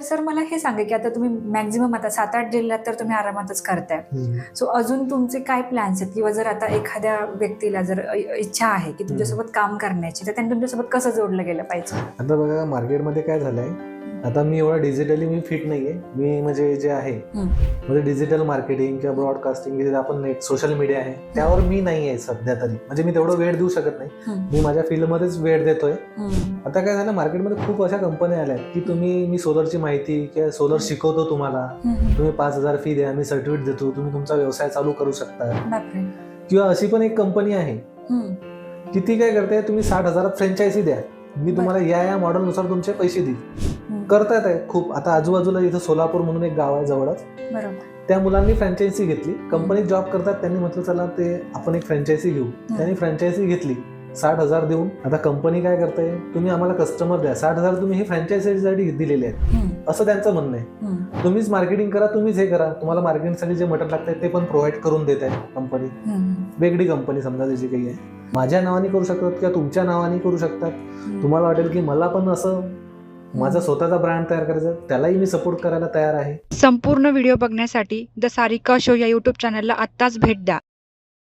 तर सर मला हे सांगा की आता तुम्ही मॅक्झिमम आता सात आठ जिल्ह्यात तर तुम्ही आरामातच करताय. सो अजून तुमचे काय प्लॅन्स आहेत? किंवा जर आता एखाद्या व्यक्तीला जर इच्छा आहे की तुमच्यासोबत काम करण्याची तर त्यांनी तुमच्यासोबत कसं जोडलं गेलं पाहिजे? आता बघा मार्केटमध्ये काय झालंय? आता मी एवढा डिजिटली मी फिट नाहीये मी म्हणजे जे आहे. म्हणजे डिजिटल मार्केटिंग किंवा ब्रॉडकास्टिंग आपण नेट सोशल मीडिया आहे त्यावर मी नाही आहे सध्या तरी म्हणजे मी तेवढं वेळ देऊ शकत नाही. मी माझ्या फील्डमध्येच वेळ देतोय. आता काय झालं मार्केटमध्ये खूप अशा कंपन्या आल्या की तुम्ही मी सोलरची माहिती किंवा सोलर शिकवतो तुम्हाला. तुम्ही पाच हजार फी द्या मी सर्टिफिकेट देतो तुम्ही तुमचा व्यवसाय चालू करू शकता किंवा अशी पण एक कंपनी आहे. की ती काय करते तुम्ही साठ हजारात फ्रँचायझी द्या मी तुम्हाला या या मॉडेलनुसार तुमचे पैसे देईल. करतायत आहे खूप. आता आजूबाजूला इथं सोलापूर म्हणून एक गाव आहे जवळच. बरोबर. त्या मुलांनी फ्रँचायझी घेतली. कंपनीत जॉब करतात. त्यांनी म्हटलं चला ते आपण एक फ्रँचायझी घेऊ. त्यांनी फ्रँचायझी घेतली. साठ हजार देऊन. आता कंपनी काय करते तुम्ही आम्हाला कस्टमर द्या. साठ हजार तुम्ही हे फ्रँचायझीसाठी दिलेले आहेत. असं त्यांचं म्हणणं आहे. तुम्हीच मार्केटिंग करा तुम्हीच हे करा. तुम्हाला मार्केटिंगसाठी जे मटेरियल लागतं ते पण प्रोव्हाइड करून देत आहे कंपनी. वेगळी कंपनी समजा त्याची काही आहे. माझ्या नावाने करू शकतात किंवा तुमच्या नावाने करू शकतात. तुम्हाला वाटेल की मला पण असं माझा स्वतःचा ब्रँड तयार करायचा त्यालाही मी सपोर्ट करायला तयार आहे. संपूर्ण व्हिडिओ बघण्यासाठी द सारिका शो या युट्यूब चॅनलला आत्ताच भेट द्या.